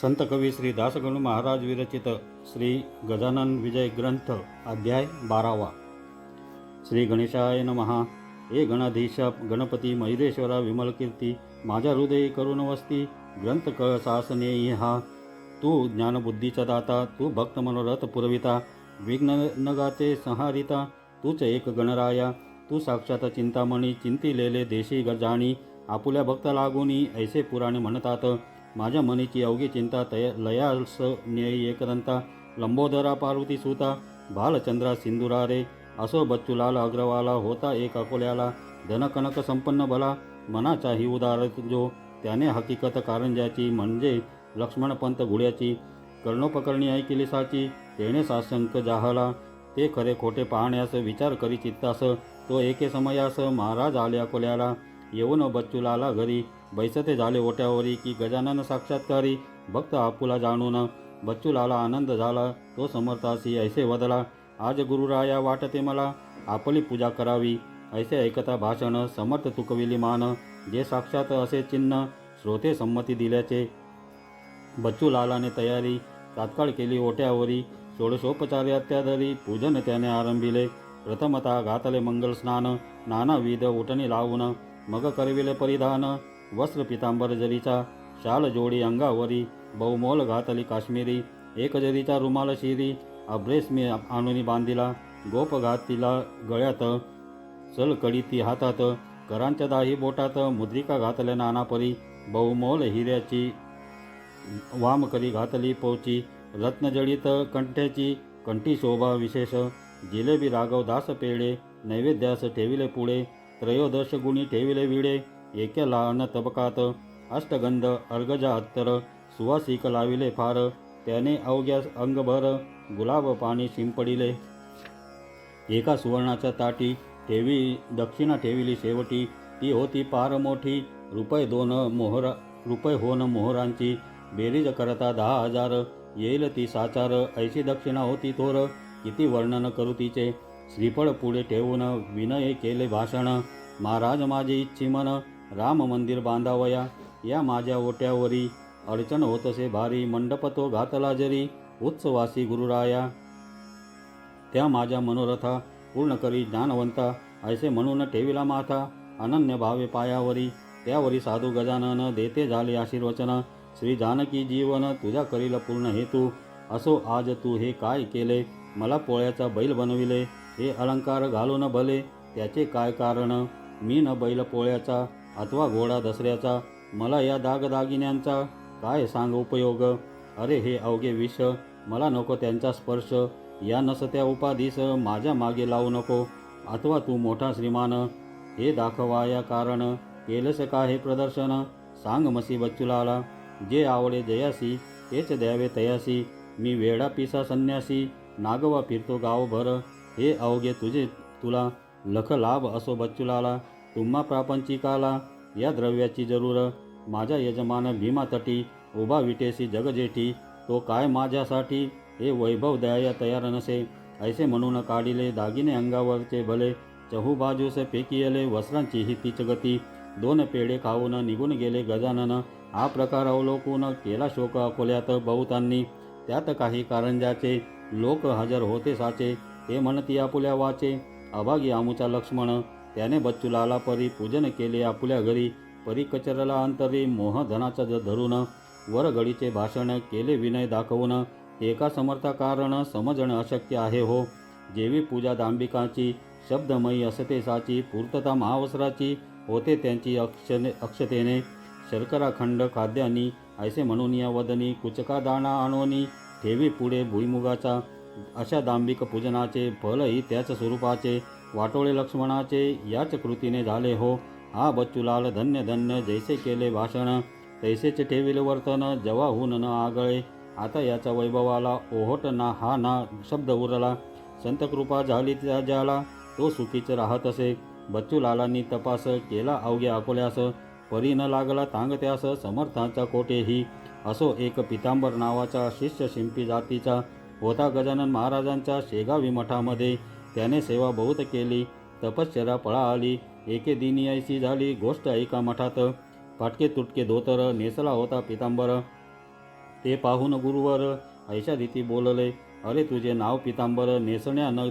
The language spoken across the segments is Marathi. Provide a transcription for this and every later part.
संत कवी श्री दासगणू महाराज विरचित श्री गजानन विजय ग्रंथ अध्याय बारावा. श्री गणेशाय नमहा. हे गणाधीश गणपती मयुरेश्वरा विमलकीर्ती माझ्या हृदयी करुण वस्ती ग्रंथ क सासनेयी हा तू ज्ञानबुद्धीचा दाता तू भक्त मनोरथ पुरविता विघ्न नगाते संहारिता तूच एक गणराया. तू साक्षात चिंतामणी चिंतिलेले देशी गजाणी आपुल्या भक्त लागुनी ऐसे पुराणे म्हणतात. माझ्या मनीची अवघी चिंता तय लयास न्यायी एकदंता लंबोदरा पार्वती सुता भालचंद्रा सिंधुरा रे असो बच्चूलाल अग्रवाला होता एक अकोल्याला धनकनक संपन्न भला मनाचाही उदार जो त्याने हकीकत कारंजाची म्हणजे लक्ष्मणपंत घोड्याची कर्णोपकरणी ऐकिली साची तेणे साशंक जाहला ते खरे खोटे पाहण्यास विचार करी चित्तास तो एके समयास महाराज आले अकोल्याला येऊन बच्चूलाला घरी बैसते झाले ओट्यावरी की गजानन साक्षात्कारी. भक्त आपुला जाणून बच्चूलाला आनंद झाला. तो समर्थासी ऐसे वदला आज गुरुराया वाटते मला आपली पूजा करावी. ऐसे ऐकता भाषण समर्थ तुकविली मान. जे साक्षात असे चिन्ह श्रोते संमती दिल्याचे. बच्चूलालाने तयारी तात्काळ केली ओट्यावरी. षोडशोपचार्यात्याधरी पूजन त्याने आरंभिले. प्रथमतः घातले मंगल स्नान नानाविध उठणी लावून मग करविले परिधान. वस्त्र पितांबर जरीचा शाल जोडी अंगावरी बहुमोल घातली काश्मीरी एक जरीचा रुमाल शिरी अभ्रेस मी आणून बांधिला गोप घातिला गळ्यात सलकडी ती हातात करांच्या दाही बोटात मुद्रिका घातल्या नानापरी बहुमोल हिऱ्याची वामकरी घातली पोची रत्नजडित कंठ्याची कंठी शोभा विशेष जिलेबी राघव दास पेढे नैवेद्यास ठेविले पुढे त्रयोदश गुणी ठेविले विडे एके लहान तबकात अष्टगंध अर्गजा अत्तर सुवासिक लाविले फार त्याने अवघ्या अंगभर गुलाब पाणी शिंपडिले एका सुवर्णाच्या ताटी ठेवी दक्षिणा ठेविली शेवटी ती होती पार मोठी रुपये दोन मोहरा रुपये होन मोहरांची बेरीज करता दहा हजार येईल ती साचार ऐशी दक्षिणा होती थोर किती वर्णन करू तिचे श्रीफळ पुढे ठेवून विनय केले भाषण महाराज माझे इच्छिमन राम मंदिर बांधावया. या माझ्या ओट्यावरी अडचण होत असे भारी मंडप तो घातला जरी उत्सवासी गुरुराया. त्या माझ्या मनोरथा पूर्ण करी ज्ञानवंता. ऐसे म्हणून ठेविला माथा. अनन्य भावे पायावरी. त्यावरी साधू गजानन देते झाले आशीर्वचन. श्री जानकी जीवन तुझ्या करील पूर्ण हेतू. असो आज तू हे काय केले? मला पोळ्याचा बैल बनविले. हे अलंकार घालून भले. त्याचे काय कारण? मी न बैल पोळ्याचा अथवा घोडा दसऱ्याचा मला या दागदागिन्यांचा काय सांग उपयोग? अरे हे अवघे विष मला नको त्यांचा स्पर्श. या नसत्या उपाधीस माझ्या मागे लावू नको. अथवा तू मोठा श्रीमान हे दाखवा या कारण. केलंस का हे प्रदर्शन? सांग मसी बच्चूलाला. जे आवडे जयासी तेच द्यावे तयासी. मी वेडा पिसा संन्यासी नागवा फिरतो गावभर. हे अवघे तुझे तुला लख लाभ असो बच्चुलाला. तुम्हा प्रापंचिकाला या द्रव्याची जरूर. माझ्या यजमान भीमा तटी उभा विटेसी जगजेठी तो काय माझ्यासाठी हे वैभव द्याया तयार नसे. ऐसे म्हणून काढिले दागिने अंगावरचे भले चहू बाजूस पेकियले वस्त्रांची ही तीच गती. दोन पेढे खाऊन निघून गेले गजानन. हा प्रकार अवलोकून केला शोक अकोल्यात बहुतांनी. त्यात काही कारंजाचे लोक हजर होते साचे ते म्हणती आपुल्या वाचे. अभागी आमुचा लक्ष्मण त्याने बच्चूलाला परी पूजन केले. आपल्या घरी परी कचरला अंतरी मोहधनाचा ज धरून वरघडीचे भाषण केले विनय दाखवून एका समर्था कारण समजणं अशक्य आहे हो. जेवी पूजा दांबिकाची शब्दमयी असते साची पूर्तता महावसराची होते त्यांची अक्षने अक्षतेने. शर्कराखंड खाद्यानी ऐसे म्हणून या वदनी कुचका दाणा आणोनी ठेवी पुढे भुईमुगाचा. अशा दांबिक पूजनाचे फलही त्याच स्वरूपाचे. वाटोळे लक्ष्मणाचे याच कृतीने झाले हो. हा बच्चूलाल धन्य धन्य जैसे केले भाषण. तैसेच ठेविले वर्तन जवाहून न आगळे. आता याचा वैभवाला ओहोट ना हा ना शब्द उरला. संत कृपा झाली त्या ज्याला तो सुखीच राहत असे बच्चूलालांनी तपास केला अवघ्या अकोल्यास. परी न लागला तांगत्यास समर्थांचा कोटेही असो एक पितांबर नावाचा शिष्य शिंपी जातीचा. होता गजानन महाराजांच्या शेगावी मठामध्ये. त्याने सेवा बहुत केली. तपश्चर्या पळा आली एके दिनी ऐशी झाली गोष्ट ऐका मठात. फाटके तुटके धोतर नेसला होता पितांबर. ते पाहून गुरुवर ऐशादिती बोलले अरे तुझे नाव पितांबर नेसण्या न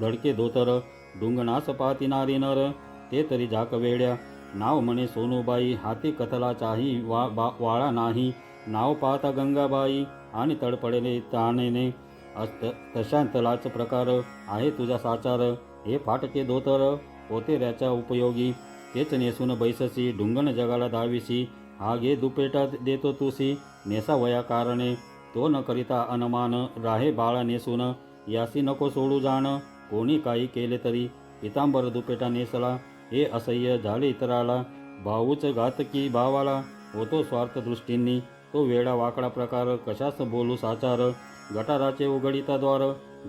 धडके धोतर डुंगणास पाहती नारी नर ते तरी झाक वेड्या. नाव म्हणे सोनूबाई हाती कथला चाही वा बा वाळा नाही. नाव पाहता गंगाबाई आणि तडपडले ताणेने अस्त तशांतलाच प्रकार आहे तुझा साचार. हे फाटके धोतर पोतेऱ्याच्या उपयोगी. तेच नेसून बैससी ढुंगण जगाला दाविसी हा घे दुपेटा देतो तुसी. नेसा वया कारणे. तो न करिता अनमान. राहे बाळा नेसून. यासी नको सोडू जाण. कोणी काही केले तरी. पितांबर दुपेटा नेसला. हे असह्य झाले इतराला. भाऊच घातकी भावाला. होतो स्वार्थ दृष्टींनी. तो वेडा वाकडा प्रकार. कशास बोलू साचार? गटाराचे उघडिता द्वार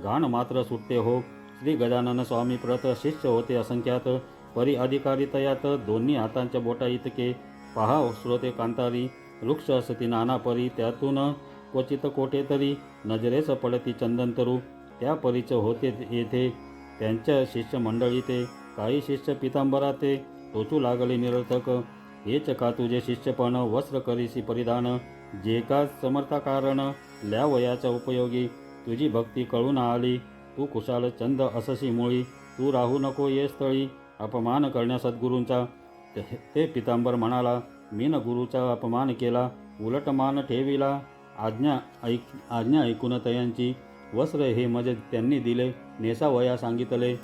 घाण मात्र सुटते हो. श्री गजानन स्वामी प्रत शिष्य होते असंख्यात. परी अधिकारी तयात. दोन्ही हातांच्या बोटा इतके. पहा हो श्रोते कांतारी. वृक्ष असती नाना परी त्यातून. क्वचित कोठे तरी नजरेस पडती चंदनतरू त्या परीच होते येथे. त्यांच्या शिष्य मंडळी ते. काही शिष्य पितांबरा ते. टोचू लागले निरर्थक. हेच का तुझे शिष्यपण? वस्त्र करीसी परिधान. जे का समर्था कारण? ल्या वयाच्या उपयोगी. तुझी भक्ती कळून आली. तू कुशाल चंद असशी मुळी. तू राहू नको ये स्थळी. अपमान करण्या सद्गुरूंचा. ते- ते पितांबर म्हणाला मी न गुरुचा अपमान केला. उलट मान ठेविला. आज्ञा ऐक आज्ञा ऐकून तयांची वस्त्र हे मजे त्यांनी दिले. नेसा वया सांगितले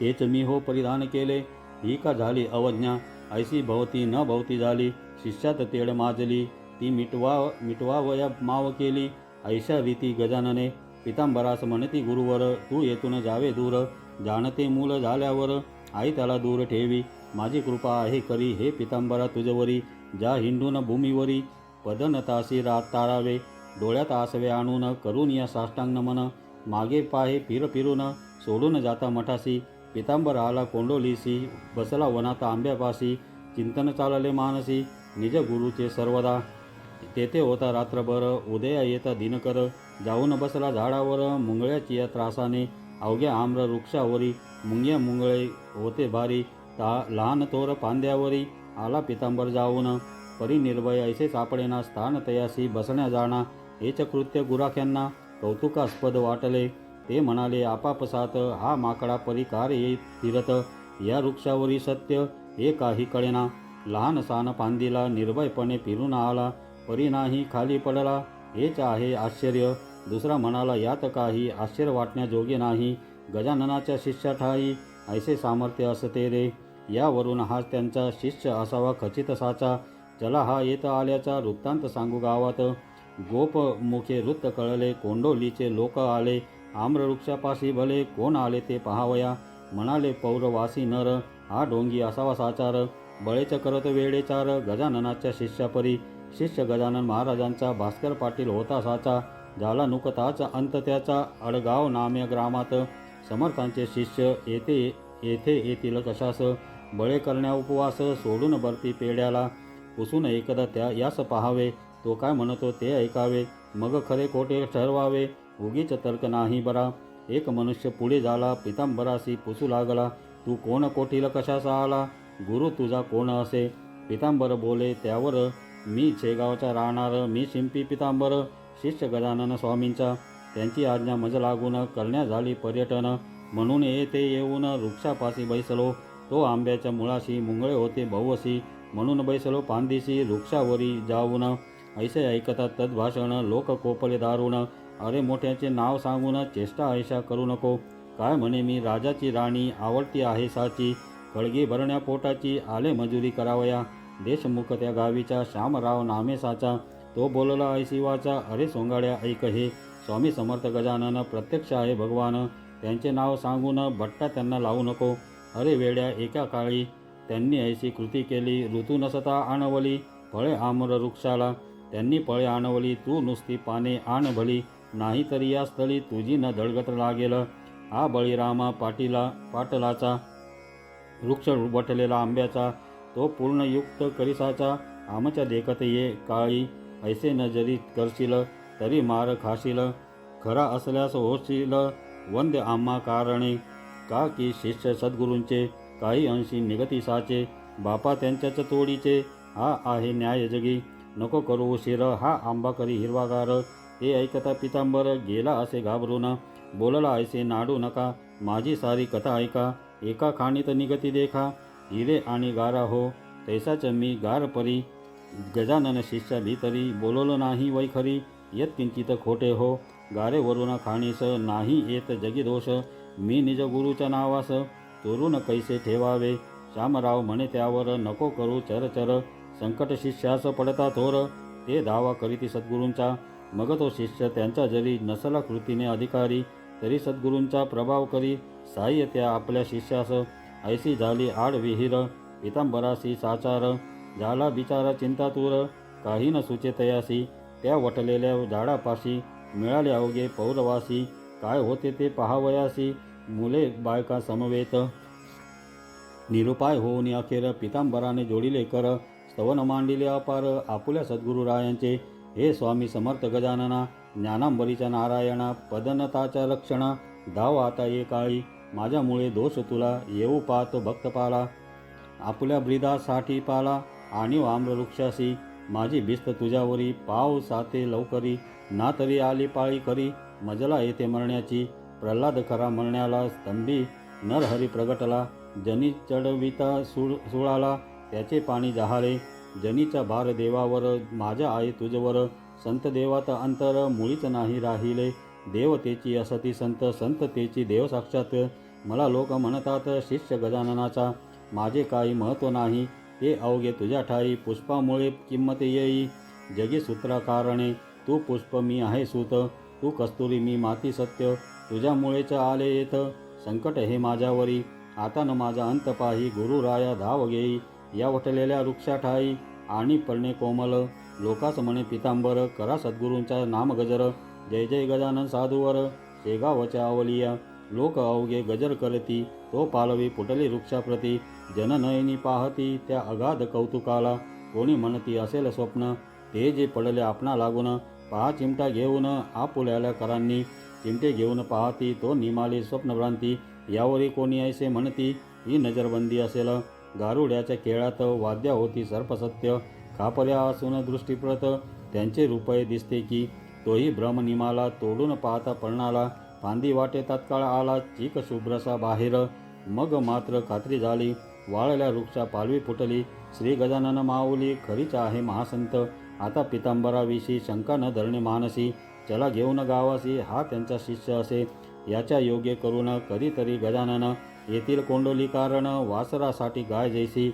तेच मी हो परिधान केले. ही का झाली अवज्ञा? ऐसी भवती न भवती झाली. शिष्यात तेड माजली. ती मिटवा मिटवावया माव केली. ऐशा रीती गजानने पितांबरास म्हणती गुरुवर तू येथून जावे दूर. जाणते मूल झाल्यावर आई त्याला दूर ठेवी. माझी कृपा आहे करी हे पितांबरा तुझवरी ज्या हिंडून भूमीवरी. पदनतासी रात तारावे. डोळ्यात आसवे आणून करून या साष्टांग नमन. मागे पाहे फिर फिरून सोडून जाता मठासी. पितांबर आला कोंडोलीसी. बसला वनात आंब्यापासी. चिंतन चालले मानसी. निज गुरुचे सर्वदा तेथे होता रात्रभर उदया येता दिनकर. जाऊन बसला झाडावर मुंगळ्याची या त्रासाने. अवघ्या आम्र वृक्षावरी मुंग्या मुंगळे होते भारी. ता लहान थोर पांद्यावरी आला पितांबर जाऊन. परिनिर्भय ऐसे सापडेना स्थान तयासी बसण्या जाणा. हेच कृत्य गुराख्यांना कौतुकास्पद वाटले. ते म्हणाले आपापसात हा माकडा परिकार ये फिरत? या वृक्षावरी सत्य हे काही कळेना. लहान सान पांदीला निर्भयपणे फिरून आला. परी नाही खाली पडला. हेच आहे आश्चर्य. दुसरा म्हणाला यात काही आश्चर्य वाटण्याजोगे नाही. गजाननाच्या शिष्या ठाई ऐसे सामर्थ्य असते रे. यावरून हा त्यांचा शिष्य असावा खचित साचा चला हा येत आल्याचा वृत्तांत सांगू गावात. गोप मुखे वृत्त कळले कोंडोलीचे लोक आले. आम्रवृक्षापाशी भले कोण आले ते पहावया. म्हणाले पौरवासी नर हा डोंगी असावा साचार. बळेच करत वेडेचार गजाननाच्या शिष्यापरी. शिष्य गजानन महाराजांचा भास्कर पाटील होता साचा झाला नुकताचा अंत त्याचा अडगाव नाम्य ग्रामात समर्थांचे शिष्य येथे येथे येतील कशास बळे करण्या उपवास सोडून बरती पेड्याला पुसून एकदा त्या यास पहावे. तो काय म्हणतो ते ऐकावे. मग खरे खोटे ठरवावे. उगीच तर्क नाही बरा. एक मनुष्य पुढे झाला पितांबरासी पुसू लागला. तू कोण कोठील कशाचा आला? गुरु तुझा कोण असे? पितांबर बोले त्यावर मी शेगावचा राहणार मी शिंपी पितांबर शिष्य गजानन स्वामींचा. त्यांची आज्ञा मज लागून करण्या झाली पर्यटन. म्हणून येथे येऊन वृक्षापाशी बैसलो. तो आंब्याच्या मुळाशी मुंगळे होते बहुवशी म्हणून बैसलो पांदिशी वृक्षावरी जाऊन. ऐसे ऐकतात तद्भाषण लोक कोपले दारुण. अरे मोठ्याचे नाव सांगून चेष्टा ऐशा करू नको. काय म्हणे मी राजाची राणी आवडती आहे साची. कळगी भरण्या पोटाची आले मजुरी करावया. देशमुख त्या गावीचा श्यामराव नामेसाचा. तो बोलला ऐशिवाचा अरे सोंगाड्या ऐक हे. स्वामी समर्थ गजानन प्रत्यक्ष आहे भगवान. त्यांचे नाव सांगून भट्टा त्यांना लावू नको. अरे वेड्या एका काळी त्यांनी ऐशी कृती केली. ऋतू नसता आणवली फळे आम्र वृक्षाला. त्यांनी फळे आणवली तू नुसती पाने आणभली नाही तरी या स्थळी तुझी न दळगत लागेल. हा बळीरामा पाटीला पाटलाचा वृक्ष बटलेला आंब्याचा. तो पूर्णयुक्त करिसाचा आमच्या देखत ये काळी ऐसे न जरी करशील तरी मार खाशील. खरा असल्यास होशील वंद्य आम्हा कारणे. का की शिष्य सद्गुरूंचे काही अंशी निगतीसाचे बापा त्यांच्याच तोडीचे. हा आहे न्याय जगी. नको करू उशीर. हा आंबा करी हिरवागार. हे ऐकता पितांबर गेला असे घाबरून. बोलला ऐसे नाडू नका. माझी सारी कथा ऐका. एका खाणीत निगती देखा. हिरे आणि गारा हो तैसाच मी गार परी. गजानन शिष्या भीतरी बोलवलं नाही वैखरी. येत किंचित खोटे हो गारे वरून खाणीस नाही येत जगी दोष मी निज गुरुच्या नावास चोरून कैसे ठेवावे? श्यामराव म्हणे त्यावर नको करू चरचर संकट शिष्यास पडता थोर. ते दावा करीती सद्गुरूंचा. मग तो शिष्य त्यांचा जरी नसला कृतीने अधिकारी तरी सद्गुरूंचा प्रभाव करी. साह्य त्या आपल्या शिष्यास. ऐशी झाली आड विहीर पितांबरासी साचार झाला बिचारा चिंतातूर काही न सुचे तयासी त्या वटलेल्या झाडापाशी मिळाले अवघे पौरवासी काय होते ते पहावयासी मुले बायका समवेत. निरुपाय होऊन अखेर पितांबराने जोडिले कर स्तवन मांडिले अपार आपुल्या सद्गुरुरायांचे हे स्वामी समर्थ गजानना ज्ञानांबरीच्या नारायणा पदनताच्या रक्षणा धाव आता ये काळी. माझ्यामुळे दोष तुला येऊ पाहतो भक्तपाला आपल्या ब्रिदासाठी पाला आणि आम्रवृक्षासी माझी भिस्त तुझ्यावरी पाव साते लवकरी. ना तरी आली पाळी करी मजला येथे मरण्याची. प्रल्हाद खरा मरण्याला स्तंभी नरहरी प्रगटला. जनी चढविता सुळ सुळाला त्याचे पाणी जहारे. जनीचा भार देवावर माझ्या आई तुझवर संत देवात अंतर मुळीच नाही राहिले. देवतेची असती संत संततेची देव साक्षात मला लोक म्हणतात शिष्य गजाननाचा माझे काही महत्त्व नाही. ते अवघे तुझ्या ठाई पुष्पामुळे किंमत येई. जगी सूत्राकारणे तू पुष्प मी आहे सूत. तू कस्तुरी मी माती सत्य. तुझ्यामुळेच आले येथ संकट हे माझ्यावरी. आता न माझा अंत पाही. गुरुराया धाव घेई. या वटलेल्या वृक्षाठाई आणि पडणे कोमल. लोकास म्हणे पितांबर करा सद्गुरूंचा नामगजर. जय जय गजानन साधूवर शेगावच्या अवलिया लोक अवघे गजर करती तो पालवी पुटली वृक्षाप्रती। जननयनी पाहती त्या अगाध कौतुकाला कोणी म्हणती असेल स्वप्न ते जे पडले आपणा लागून पहा चिमटा घेऊन आपुल्याल्या करांनी। चिमटे घेऊन पाहती तो निमाली स्वप्नभ्रांती यावरी कोणी ऐसे म्हणती ही नजरबंदी असेल। गारुड्याच्या खेळात वाद्या होती सर्पसत्य खापर्या असून दृष्टीप्रत त्यांचे रुपये दिसते की तोही भ्रम निमाला तोडून पाहता पळणाला फांदी वाटे तात्काळ आला चीक शुभ्रसा बाहेर. मग मात्र खात्री झाली वाळल्या वृक्षा पालवी फुटली. श्री गजानन माऊली खरीच आहे महासंत. आता पितांबराविषयी शंका न धरणे मानसी. चला घेऊन गावासी हा त्यांचा शिष्य असे. याच्या योग्य करून कधीतरी गजानन येथील कोंडोली कारण वासरासाठी गाय जैसी.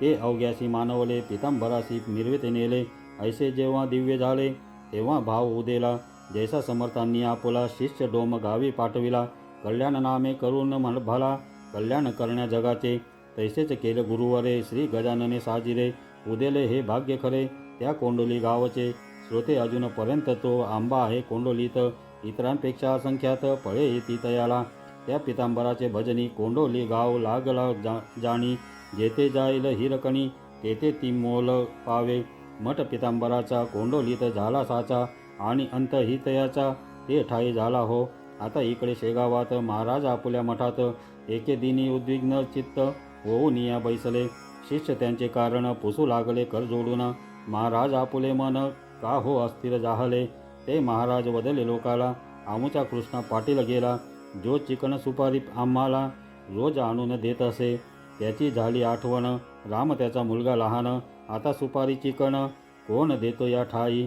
ते अवघ्यासी मानवले पितांबरासी मिरविते नेले. ऐसे जेव्हा दिव्य झाले तेव्हा भाव उदेला जैसा समर्थांनी आपला शिष्य डोम गावी पाठविला. कल्याण नामे करून मन भला कल्याण करण्या जगाचे. तैसेच केले गुरुवरे श्री गजानने साजिरे. उदेले हे भाग्य खरे त्या कोंडोली गावचे. श्रोते अजूनपर्यंत तो आंबा आहे कोंडोलीत. इतरांपेक्षा असंख्यात फळे येती तयाला. त्या पितांबराचे भजनी कोंडोली गाव लागला जा जाणी. जेथे जाईल हिरकणी तेथे ती मोल पावे. मठ पितांबराचा कोंडोलीत झाला साचा आणि अंतहितयाचा ही ते ठाई झाला हो. आता इकडे शेगावात महाराज आपुल्या मठात एके दिनी उद्विग्न चित्त होऊन या बैसले. शिष्य त्यांचे कारण पुसू लागले कर जोडून. महाराज आपुले मन का हो अस्थिर जाहले ते महाराज वदले लोकाला आमुचा कृष्णा पाटील गेला. जो चिकन सुपारी आम्हाला रोज आणून देत असे त्याची झाली आठवण. राम त्याचा मुलगा लहान आता सुपारी चिकन कोण देतो या ठाई?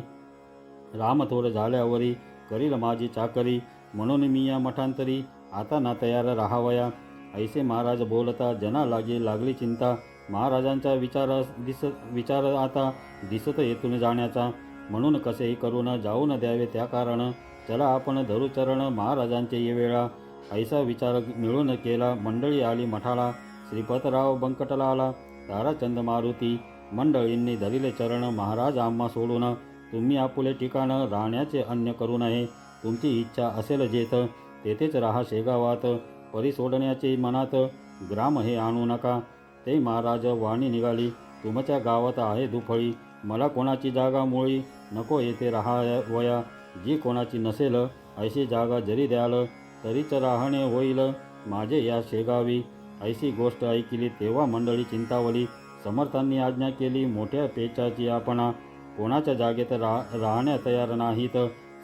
राम थोर झाल्यावरी करील माझी चाकरी म्हणून मी या मठांतरी आता ना तयार राहावया. ऐसे महाराज बोलता जना लागी लागली चिंता. महाराजांचा विचार दिस विचार आता दिसत येथून जाण्याचा. म्हणून कसेही करून जाऊन द्यावे त्या कारण. चला आपण धरुचरण महाराजांचे ये वेळा. ऐसा विचार मिळून केला मंडळी आली मठाला. श्रीपतराव बंकटला आला ताराचंद मारुती मंडळींनी धरिले चरण महाराज आम्हा सोडून तुम्ही आपुले ठिकाण राहण्याचे अन्य करू नये. तुमची इच्छा असेल जेथ तेथेच राहा शेगावात परी सोडण्याचे मनात ग्राम हे आणू नका. ते महाराज वाणी निघाली तुमच्या गावात आहे दुफळी मला कोणाची जागा मुळी नको येथे राहावया. जी कोणाची नसेल ऐशी जागा जरी द्याल तरीच राहणे होईल. माझे या शेगावी ऐशी गोष्ट ऐकली तेव्हा मंडळी चिंतावली. समर्थांनी आज्ञा केली मोठ्या पेचाची आपणा कोणाच्या जागेत रा राहण्या तयार नाहीत.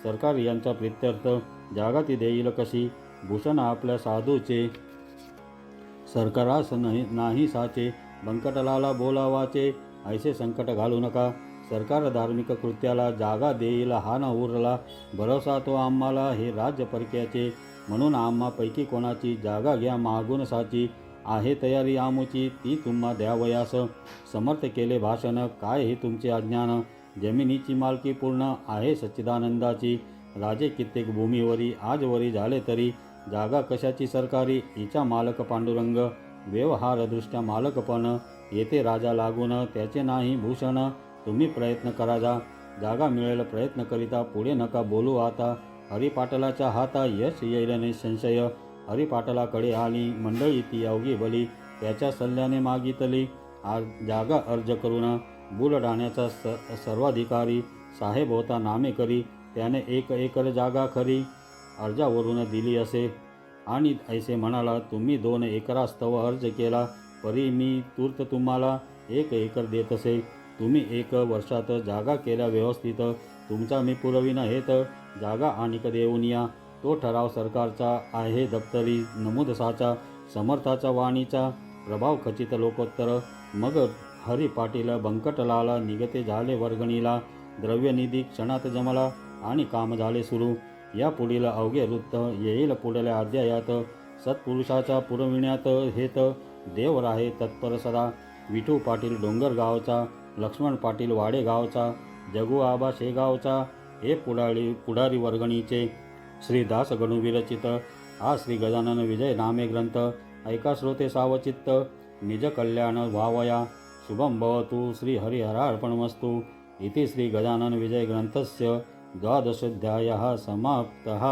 सरकार यांचा प्रित्यर्थ जागा ती देईल कशी? भूषण आपल्या साधूचे. सरकारास नाही नाही साचे. बंकटलाला बोलावाचे. ऐसे संकट घालू नका. सरकार धार्मिक कृत्याला जागा देईल हा न उरला. भरोसा तो आम्हाला हे राज्य परक्याचे. म्हणून आम्हापैकी कोणाची जागा घ्या मागून साची. आहे तयारी आमुची ती तुम्हा द्यावयास. समर्थ केले भाषण काय हे तुमचे अज्ञान? जमिनीची मालकी पूर्ण आहे सच्चिदानंदाची. राजे कित्येक भूमीवरी आजवरी झाले तरी जागा कशाची सरकारी? हिचा मालक पांडुरंग. व्यवहारदृष्ट्या मालकपण येथे राजा लागून त्याचे नाही भूषण. तुम्ही प्रयत्न करा जा. जागा मिळेल प्रयत्न करिता पुढे नका बोलू आता. हरिपाटलाच्या हाता यश येईल संशय हरिपाटलाकडे आली. मंडळी ती अवघी बली त्याच्या सल्ल्याने मागितली. आज जागा अर्ज करून बुलढाण्याचा स सर्वाधिकारी साहेब होता नामे करी. त्याने एक एकर जागा खरी अर्जावरून दिली असे. आणि ऐसे म्हणाला तुम्ही दोन एकरास्तव अर्ज केला परी मी तूर्त तुम्हाला एक एकर देत असे. तुम्ही एक वर्षात जागा केल्या व्यवस्थित. तुमचा मी पुरविन हेत. जागा आणिक देऊन या. तो ठराव सरकारचा आहे दप्तरी नमूदसाचा समर्थाचा वाणीचा. प्रभाव खचित लोकोत्तर. मग हरी पाटील बंकटलाला निगते झाले वर्गणीला. द्रव्यनिधी क्षणात जमला आणि काम झाले सुरू. या पुढील अवघे वृत्त येईल पुढल्या अध्यायात. सत्पुरुषाच्या पुरविण्यात हेत. देव राहे तत्पर सदा. विठू पाटील डोंगरगावचा. लक्ष्मण पाटील वाडेगावचा. जगू आबा शेगावचा. हे पुढारी पुढारी वर्गणीचे. श्री दास गणू विरचित हा श्री गजानन विजय नामे ग्रंथ। ऐका श्रोते सावचित्त। निज कल्याण व्हावया शुभम भवतु श्री हरिहरार्पणमस्तु इति श्री गजानन विजय ग्रंथस्य द्वादशोध्यायः समाप्तः।